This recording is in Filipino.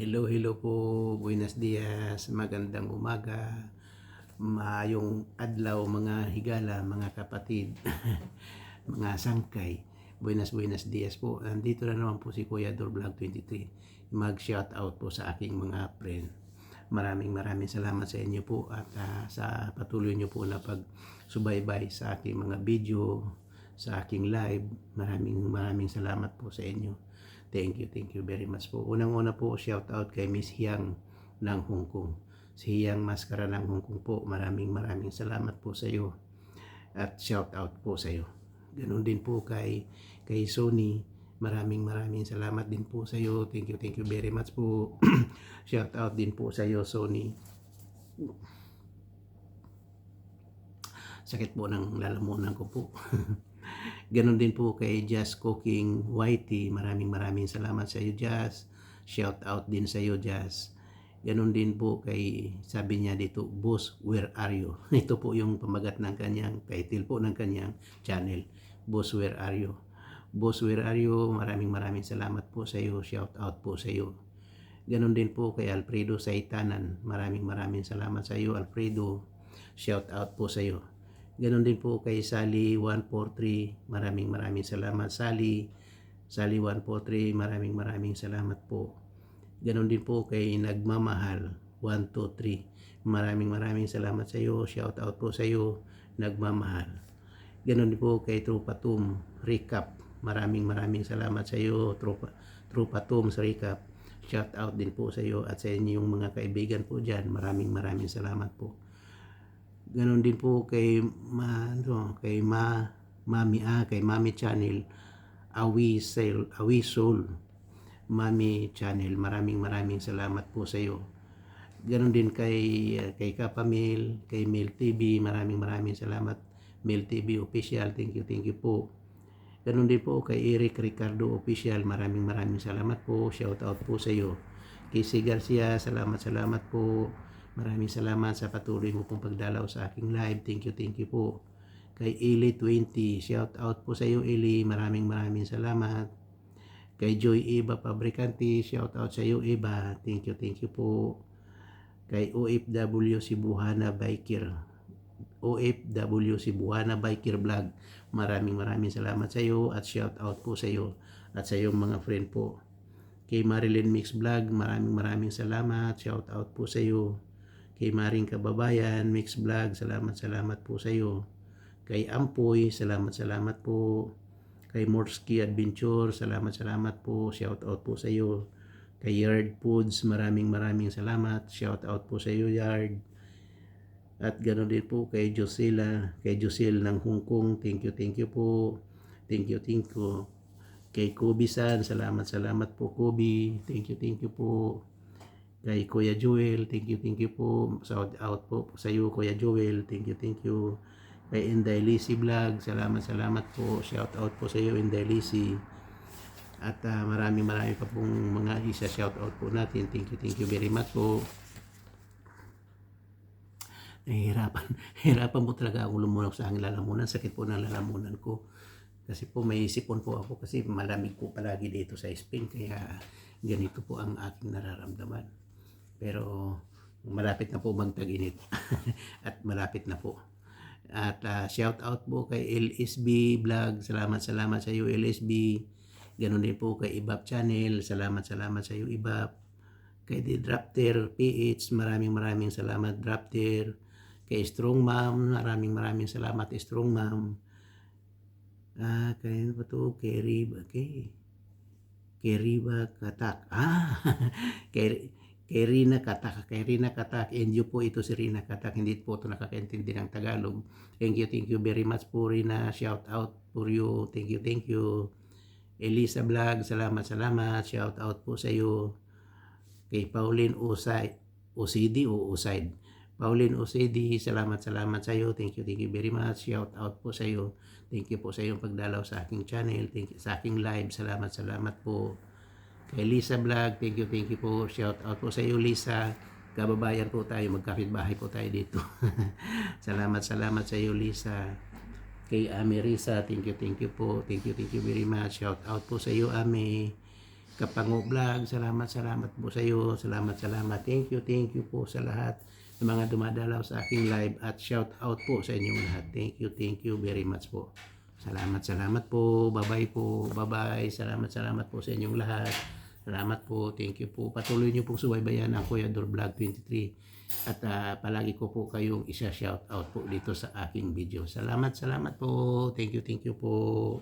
Hello, hello po. Buenos dias. Magandang umaga. Maayong adlaw mga higala, mga kapatid, mga sangkay. Buenas, buenas dias po. Nandito na naman po si Kuya Dor Vlog 23. Mag-shout out po sa aking mga friend. Maraming maraming salamat sa inyo po at ah, sa patuloy nyo po na pagsubaybay sa aking mga video, sa aking live. Maraming maraming salamat po sa inyo. Thank you, thank you very much po. Unang-una po, shout out kay Miss Hyang ng Hong Kong. Si Hyang Maskara ng Hong Kong po. Maraming maraming salamat po sa iyo. At shout out po sa iyo. Ganon din po kay kay Sony. Maraming maraming salamat din po sa iyo. Thank you, thank you very much po. shout out din po sa iyo, Sony. Sakit po ng lalamunan ko po. Ganon din po kay Jazz Cooking Whitey. Maraming maraming salamat sa iyo, Jazz. Shout out din sa iyo, Jazz. Ganon din po kay, sabi niya dito, Boss, where are you? Ito po yung pamagat ng kanyang, title po ng kanyang channel. Boss, where are you? Boss, where are you? Maraming maraming salamat po sa iyo. Shout out po sa iyo. Ganon din po kay Alfredo Saitanan. Maraming maraming salamat sa iyo, Alfredo. Shout out po sa iyo. Ganon din po kay Sally 143. Maraming maraming salamat Sally. Sally 143, maraming maraming salamat po. Ganon din po kay Nagmamahal 123. Maraming maraming salamat sa iyo. Shout out po sa iyo, Nagmamahal. Ganon din po kay Trupatum Recap. Maraming maraming salamat sa iyo, Trupa, Trupatum sa Recap. Shout out din po sa iyo at sa inyong mga kaibigan po dyan. Maraming maraming salamat po. Ganon din po kay ma, ano, kay ma, Mami ah, kay Mami Channel Awi Soul, Awi Soul Mami Channel. Maraming maraming salamat po sa iyo. Ganon din kay kay Kapamil, kay Mil TV, maraming maraming salamat. Mil TV official, thank you, thank you po. Ganon din po kay Eric Ricardo official, maraming maraming salamat po. Shout out po sa iyo. Casey Garcia, salamat salamat po. Maraming salamat sa patuloy mo pong pagdalaw sa aking live. Thank you, thank you po. Kay Eli20, shout out po sa iyo Eli. Maraming maraming salamat. Kay Joy Eva Fabricante, shout out sa iyo Eva. Thank you, thank you po. Kay OFW Cebuana Biker. OFW Cebuana Biker Vlog. Maraming maraming salamat sa iyo at shout out po sa iyo at sa iyong mga friend po. Kay Marilyn Mix Vlog, maraming maraming salamat. Shout out po sa iyo kay Maring Kababayan, Mix Vlog, salamat salamat po sa iyo. Kay Ampoy, salamat salamat po. Kay Morsky Adventure, salamat salamat po. Shout out po sa iyo. Kay Yard Foods, maraming maraming salamat. Shout out po sa iyo Yard. At ganoon din po kay Josela, kay Josel ng Hong Kong. Thank you, thank you po. Thank you, thank you. Kay Kobe San, salamat salamat po Kobe. Thank you, thank you po kay Kuya Joel, thank you, thank you po. Shout out po sa iyo, Kuya Joel, thank you, thank you. Kay Inday Vlog, salamat, salamat po. Shout out po sa iyo, Inday. At uh, maraming maraming pa pong mga isa shout out po natin. Thank you, thank you very much po. Nahihirapan. Hirapan po talaga ako lumunok sa aking lalamunan. Sakit po ng lalamunan ko. Kasi po may sipon po ako kasi malamig po palagi dito sa Spain. Kaya ganito po ang aking nararamdaman. Pero malapit na po magtag-init at malapit na po. At uh, shout out po kay LSB Vlog. Salamat salamat sa iyo LSB. Ganon din po kay Ibap Channel. Salamat salamat sa iyo Ibap. Kay The Drafter PH. Maraming maraming salamat Drafter. Kay Strong Mom. Maraming maraming salamat Strong Mom. Ah, kay ano to? Kay Riba. Kay, kay Riba Katak. Ah, kay kay Rina Katak, kay Rina Katak, and you po ito si Rina Katak, hindi po ito nakakaintindi ng Tagalog. Thank you, thank you very much po Rina, shout out for you, thank you, thank you. Elisa Vlog, salamat, salamat, shout out po sa iyo. Kay Pauline Usay, OCD o Usaid. Pauline OCD, salamat, salamat sa iyo, thank you, thank you very much, shout out po sa iyo. Thank you po sa iyong pagdalaw sa aking channel, thank you, sa aking live, salamat, salamat po. Kay Lisa Vlog, thank you, thank you po. Shout out po sa iyo, Lisa. Kababayan po tayo, magkapit-bahay po tayo dito. salamat, salamat sa iyo, Lisa. Kay Ame Risa, thank you, thank you po. Thank you, thank you very much. Shout out po sa iyo, Ame. Kapango Vlog, salamat, salamat po sa iyo. Salamat, salamat. Thank you, thank you po sa lahat ng mga dumadalaw sa aking live at shout out po sa inyong lahat. Thank you, thank you very much po. Salamat, salamat po. Bye-bye po. Bye-bye. Salamat, salamat po sa inyong lahat. Salamat po. Thank you po. Patuloy niyo pong subaybayan ang Kuya Dor Vlog 23. At ah, palagi ko po kayong isa-shout out po dito sa aking video. Salamat, salamat po. Thank you, thank you po.